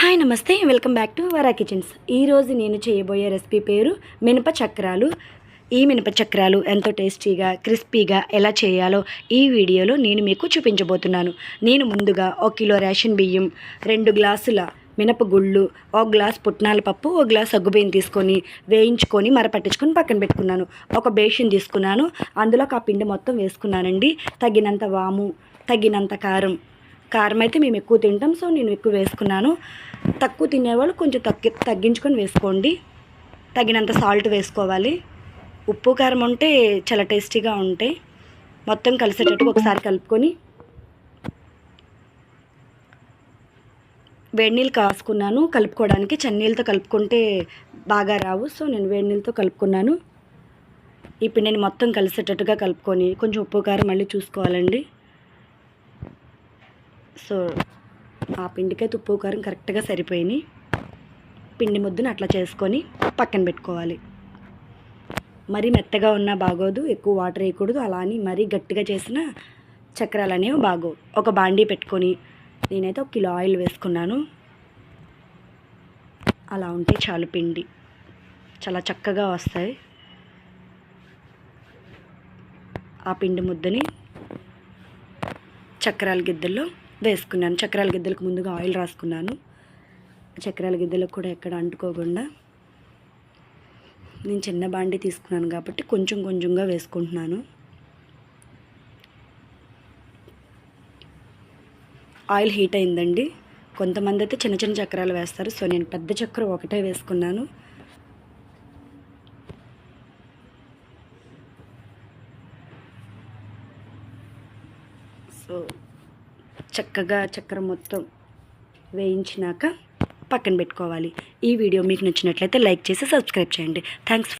Hi నమస్తే. Welcome back to Vara kitchens. ఈరోజు నేను చేయబోయే రెసిపీ పేరు మినప చక్రాలు. ఈ మినప చక్రాలు ఎంతో టేస్టీగా క్రిస్పీగా ఎలా చేయాలో ఈ వీడియోలో నేను మీకు చూపించబోతున్నాను. నేను ముందుగా ఒక కిలో రేషన్ బియ్యం రెండు గ్లాసుల మినపగుళ్ళు ఒక గ్లాస్ పుట్నాల పప్పు ఒక గ్లాస్ సగ్గుబియ్యం తీసుకొని వేయించుకొని మరపట్టించుకొని పక్కన పెట్టుకున్నాను. ఒక బేషన్ తీసుకున్నాను. అందులో ఆ పిండి మొత్తం వేసుకున్నానండి. తగినంత వాము తగినంత కారం కారం అయితే మేము ఎక్కువ తింటాం సో నేను ఎక్కువ వేసుకున్నాను. తక్కువ తినేవాళ్ళు కొంచెం తగ్గి తగ్గించుకొని వేసుకోండి. తగినంత సాల్ట్ వేసుకోవాలి. ఉప్పు కారం ఉంటే చాలా టేస్టీగా ఉంటాయి. మొత్తం కలిసేటట్టుగా ఒకసారి కలుపుకొని వేడి నీళ్ళు కాసుకున్నాను. కలుపుకోవడానికి చన్నీళ్ళతో కలుపుకుంటే బాగా రావు సో నేను వేడి నీళ్ళతో కలుపుకున్నాను. ఈ పిండిని మొత్తం కలిసేటట్టుగా కలుపుకొని కొంచెం ఉప్పు కారం మళ్ళీ చూసుకోవాలండి. సో ఆ పిండికైతే ఉప్పు కారం కరెక్ట్గా సరిపోయినాయి పిండి ముద్దను అట్లా చేసుకొని పక్కన పెట్టుకోవాలి. మరీ మెత్తగా ఉన్నా బాగోదు ఎక్కువ వాటర్ వేయకూడదు. అలా అని మరీ గట్టిగా చేసిన చక్రాలు అనేవి బాగోవు. ఒక బాండీ పెట్టుకొని నేనైతే ఒక కిలో ఆయిల్ వేసుకున్నాను. అలా ఉంటే చాలు పిండి. చాలా చక్కగా వస్తాయి. ఆ పిండి ముద్దని చక్రాల గిద్దల్లో వేసుకున్నాను. చక్రాల గిద్దెలకు ముందుగా ఆయిల్ రాసుకున్నాను. చక్రాల గిద్దెలకు కూడా ఎక్కడ అంటుకోకుండా నేను చిన్న బాండి తీసుకున్నాను కాబట్టి కొంచెం కొంచెంగా వేసుకుంటున్నాను. ఆయిల్ హీట్ అయిందండి. కొంతమంది అయితే చిన్న చిన్న చక్రాలు వేస్తారు. సో నేను పెద్ద చక్రం ఒకటే వేసుకున్నాను. సో చక్కగా చక్కెర మొత్తం వేయించినాక పక్కన పెట్టుకోవాలి. ఈ వీడియో మీకు నచ్చినట్లయితే లైక్ చేసి సబ్స్క్రైబ్ చేయండి. థ్యాంక్స్